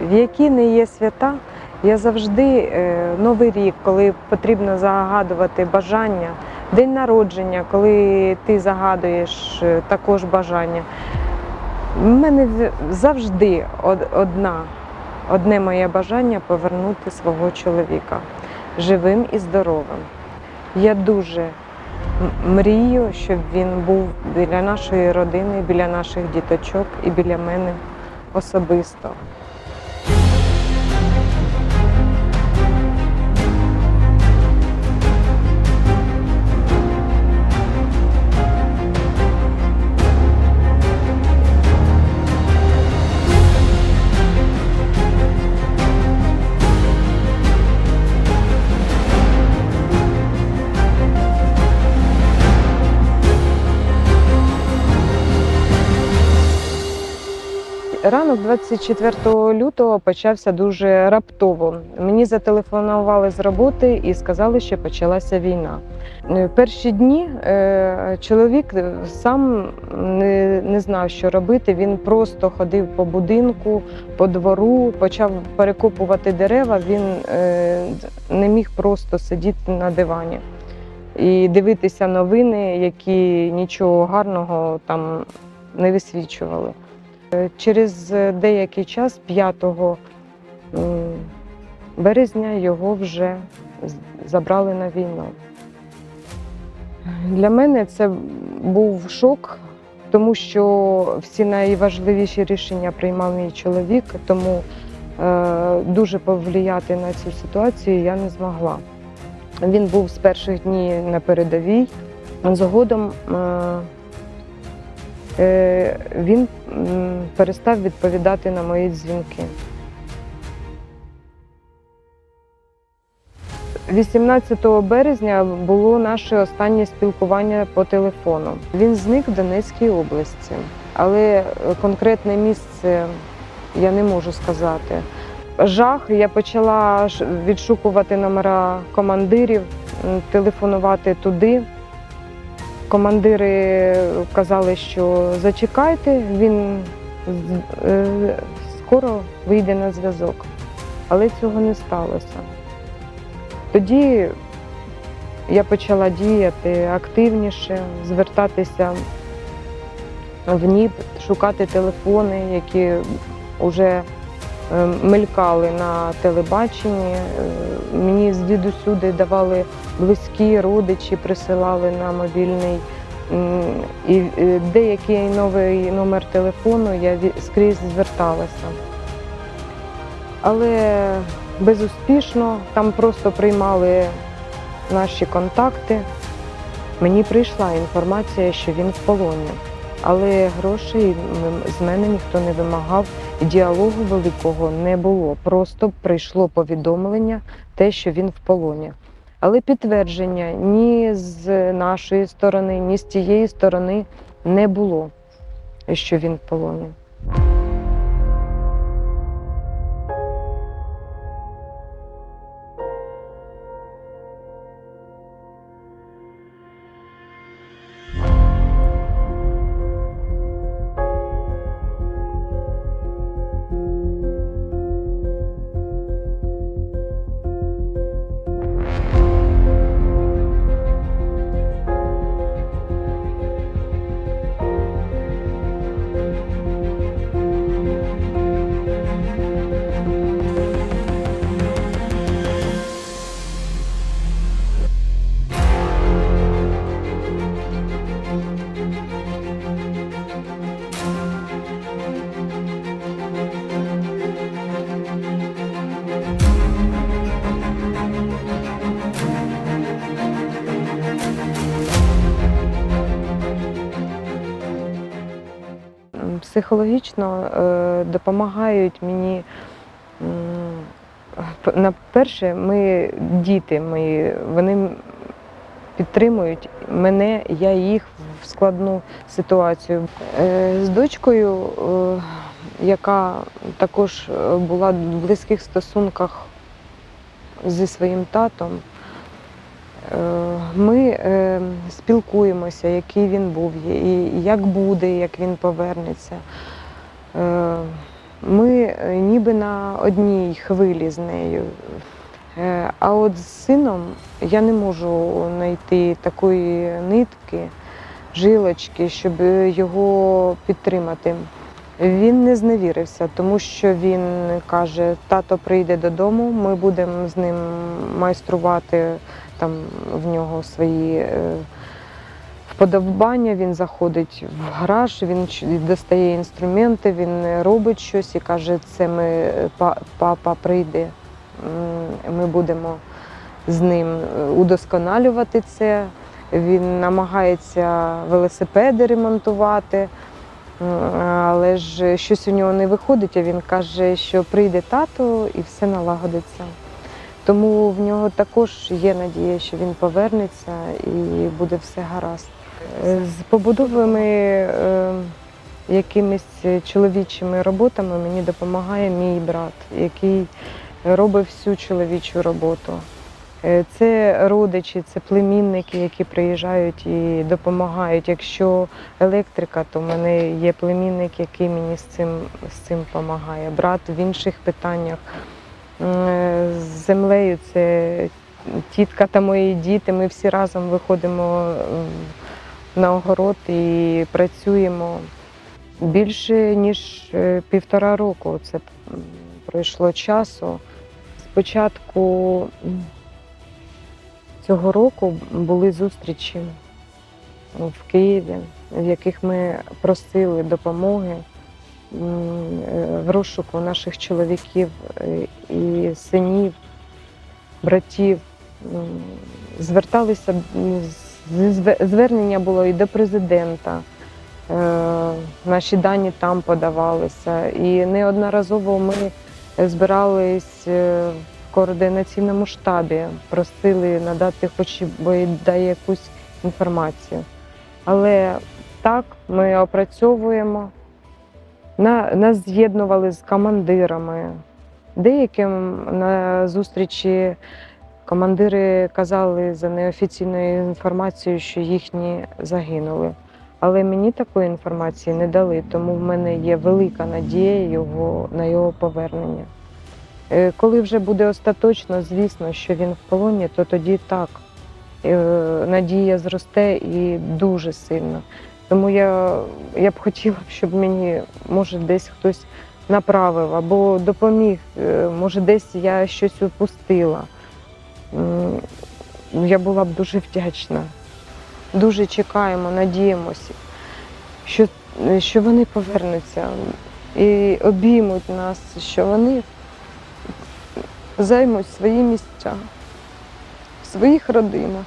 в які не є свята, я завжди е, Новий рік, коли потрібно загадувати бажання, день народження, коли ти загадуєш е, також бажання. В мене завжди одна, одне моє бажання повернути свого чоловіка живим і здоровим. Я дуже мрію, щоб він був біля нашої родини, біля наших діточок і біля мене особисто. Ранок 24 лютого почався дуже раптово. Мені зателефонували з роботи і сказали, що почалася війна. Е, Перші дні е, чоловік сам не, знав, що робити. Він просто ходив по будинку, по двору, почав перекопувати дерева. Він е, не міг просто сидіти на дивані і дивитися новини, які нічого гарного там не висвічували. Е, Через деякий час, 5 березня, його вже забрали на війну. Для мене це був шок, тому що всі найважливіші рішення приймав мій чоловік, тому е, дуже повлияти на цю ситуацію я не змогла. Він був з перших днів на передовій. Згодом е, е, він перестав відповідати на мої дзвінки. 18 березня було наше останнє спілкування по телефону. Він зник в Донецькій області, але е, конкретне місце я не можу сказати. Жах, я почала відшукувати номера командирів, телефонувати туди. Командири казали, що зачекайте, він е, скоро вийде на зв'язок. Але цього не сталося. Тоді я почала діяти активніше, звертатися в НІП, шукати телефони, які вже мелькали на телебаченні. Е, Мені з дідусюди давали близькі родичі, присилали на мобільний. І е, деякий новий номер телефону я скрізь зверталася. Але безуспішно там просто приймали наші контакти. Мені прийшла інформація, що він в полоні. Але грошей з мене ніхто не вимагав, діалогу великого не було. Просто прийшло повідомлення, те, що він в полоні. Але підтвердження ні з нашої сторони, ні з тієї сторони не було, що він в полоні. Психологічно е, допомагають мені. На перше, ми діти мої, вони підтримують мене, я їх в складну ситуацію. Е, З дочкою, е, яка також була в близьких стосунках зі своїм татом, Ми е, спілкуємося, який він був, і як буде, як він повернеться. Е, Ми е, ніби на одній хвилі з нею. А от з сином я не можу знайти такої нитки, жилочки, щоб його підтримати. Він не зневірився, тому що він каже: тато прийде додому, ми будемо з ним майструвати там в нього свої е, вподобання. Він заходить в гараж, він достає інструменти, він робить щось і каже: це ми папа прийде. Ми будемо з ним е, удосконалювати це. Він намагається велосипеди ремонтувати. Але ж щось у нього не виходить, а він каже, що прийде тато і все налагодиться. Тому в нього також є надія, що він повернеться і буде все гаразд. Е, З побудовими е, якимись чоловічими роботами мені допомагає мій брат, який робить всю чоловічу роботу. Е, Це родичі, це племінники, які приїжджають і допомагають. Якщо електрика, то в мене є племінник, який мені з цим з цим допомагає. Брат в інших питаннях. М, З землею це тітка та мої діти. Ми всі разом виходимо на огород і працюємо. Більше ніж е, півтора року це пройшло часу. Спочатку цього року були зустрічі в Києві, в яких ми просили допомоги е, в розшуку наших чоловіків е, і синів, братів. Зверталися звернення було і до президента. Е, Наші дані там подавалися. І неодноразово ми збирались е, в координаційному штабі, просили надати хоч бодай якусь інформацію. Але так, ми опрацьовуємо. На, нас з'єднували з командирами. Деяким на зустрічі командири казали за неофіційною інформацією, що їхні загинули. Але мені такої інформації не дали, тому в мене є велика надія його, на його повернення. Е, Коли вже буде остаточно, звісно, що він в полоні, то тоді так. е, Надія зросте і дуже сильно. Тому я, я б хотіла, щоб мені, може, десь хтось направив або допоміг, е, може, десь я щось упустила. Я була б дуже вдячна. Дуже чекаємо, надіємося, що, що вони повернуться і обіймуть нас, що вони займуть свої місця в своїх родинах.